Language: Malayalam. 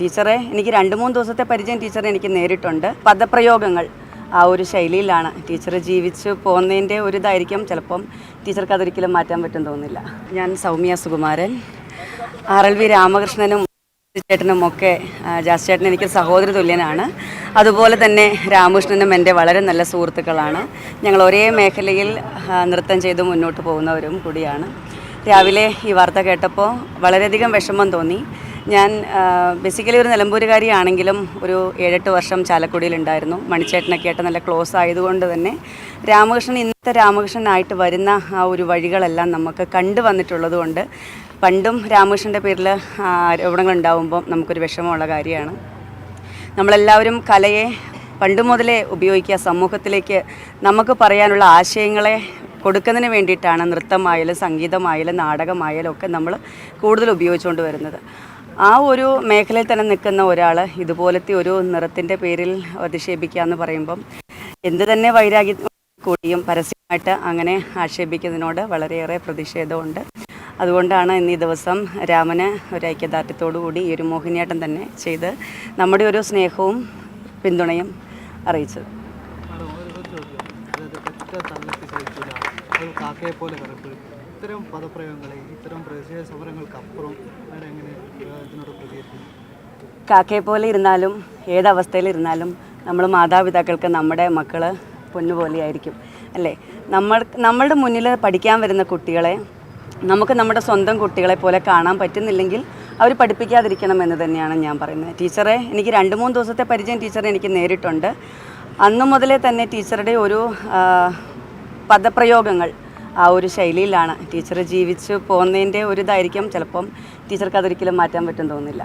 ടീച്ചറെ എനിക്ക് രണ്ട് മൂന്ന് ദിവസത്തെ പരിചയം ടീച്ചറെ എനിക്ക് നേരിട്ടുണ്ട്. പദപ്രയോഗങ്ങൾ ആ ഒരു ശൈലിയിലാണ് ടീച്ചർ ജീവിച്ച് പോകുന്നതിന്റെ ഒരു ഇതായിരിക്കും ചിലപ്പം ടീച്ചർക്ക് അതൊരിക്കലും മാറ്റാൻ പറ്റും തോന്നില്ല. ഞാൻ Soumya Sukumaran. R L V രാമകൃഷ്ണനും ചേട്ടനും ഒക്കെ ജാസ് ചേട്ടൻ എനിക്ക് സഹോദര തുല്യനാണ്. അതുപോലെ തന്നെ രാമകൃഷ്ണനും എന്റെ വളരെ നല്ല സുഹൃത്തുക്കളാണ്. ഞങ്ങൾ ഒരേ മേഖലയിൽ നൃത്തം ചെയ്ത് മുന്നോട്ട് പോകുന്നവരും കൂടിയാണ്. രാവിലെ ഈ വാർത്ത കേട്ടപ്പോൾ വളരെയധികം വിഷമം തോന്നി. ഞാൻ ബേസിക്കലി ഒരു നിലമ്പൂരുകാരിയാണെങ്കിലും ഒരു ഏഴെട്ട് വർഷം ചാലക്കുടിയിലുണ്ടായിരുന്നു. മണിച്ചേട്ടനൊക്കെ ആയിട്ട് നല്ല ക്ലോസ് ആയതുകൊണ്ട് തന്നെ രാമകൃഷ്ണൻ ഇന്നത്തെ രാമകൃഷ്ണനായിട്ട് വരുന്ന ആ ഒരു വഴികളെല്ലാം നമുക്ക് കണ്ടു വന്നിട്ടുള്ളത് കൊണ്ട് പണ്ടും രാമകൃഷ്ണന്റെ പേരിൽ ആരോപണങ്ങൾ ഉണ്ടാകുമ്പോൾ നമുക്കൊരു വിഷമമുള്ള കാര്യമാണ്. നമ്മളെല്ലാവരും കലയെ പണ്ട് മുതലേ ഉപയോഗിക്കുക സമൂഹത്തിലേക്ക് നമുക്ക് പറയാനുള്ള ആശയങ്ങളെ കൊടുക്കുന്നതിന് വേണ്ടിയിട്ടാണ് നൃത്തമായാലും സംഗീതമായാലും നാടകമായാലും ഒക്കെ നമ്മൾ കൂടുതൽ ഉപയോഗിച്ചുകൊണ്ട് വരുന്നത്. ആ ഒരു മേഖലയിൽ തന്നെ നിൽക്കുന്ന ഒരാൾ ഇതുപോലത്തെ ഒരു നിറത്തിന്റെ പേരിൽ അധിക്ഷേപിക്കുക എന്ന് പറയുമ്പം എന്ത് തന്നെ വൈരാഗ്യം കൂടിയും പരസ്യമായിട്ട് അങ്ങനെ ആക്ഷേപിക്കുന്നതിനോട് വളരെയേറെ പ്രതിഷേധമുണ്ട്. അതുകൊണ്ടാണ് ഇന്ന് ഈ ദിവസം രാമന് ഒരു ഐക്യദാർഢ്യത്തോടു കൂടി ഈ ഒരു മോഹിനിയാട്ടം തന്നെ ചെയ്ത് നമ്മുടെ ഒരു സ്നേഹവും പിന്തുണയും അറിയിച്ചത്. ഇത്തരം പദപ്രയോഗങ്ങളെ ഇത്തരം പ്രതിഷേധ സമരങ്ങൾക്ക് അപ്പുറം കാക്കയെ പോലെ ഇരുന്നാലും ഏതവസ്ഥയിലിരുന്നാലും നമ്മൾ മാതാപിതാക്കൾക്ക് നമ്മുടെ മക്കൾ പൊന്നുപോലെയായിരിക്കും അല്ലേ? നമ്മൾ നമ്മളുടെ മുന്നിൽ പഠിക്കാൻ വരുന്ന കുട്ടികളെ നമുക്ക് നമ്മുടെ സ്വന്തം കുട്ടികളെ പോലെ കാണാൻ പറ്റുന്നില്ലെങ്കിൽ അവർ പഠിപ്പിക്കാതിരിക്കണം എന്ന് തന്നെയാണ് ഞാൻ പറയുന്നത്. ടീച്ചറെ എനിക്ക് രണ്ട് മൂന്ന് ദിവസത്തെ പരിചയം ടീച്ചറെ എനിക്ക് നേരിട്ടുണ്ട്. അന്നു മുതലേ തന്നെ ടീച്ചറുടെ ഒരു പദപ്രയോഗങ്ങൾ ആ ഒരു ശൈലിയിലാണ് ടീച്ചർ ജീവിച്ച് പോകുന്നതിന്റെ ഒരു ഇതായിരിക്കും ചിലപ്പം ടീച്ചർക്ക് അതൊരിക്കലും മാറ്റാൻ പറ്റും തോന്നുന്നില്ല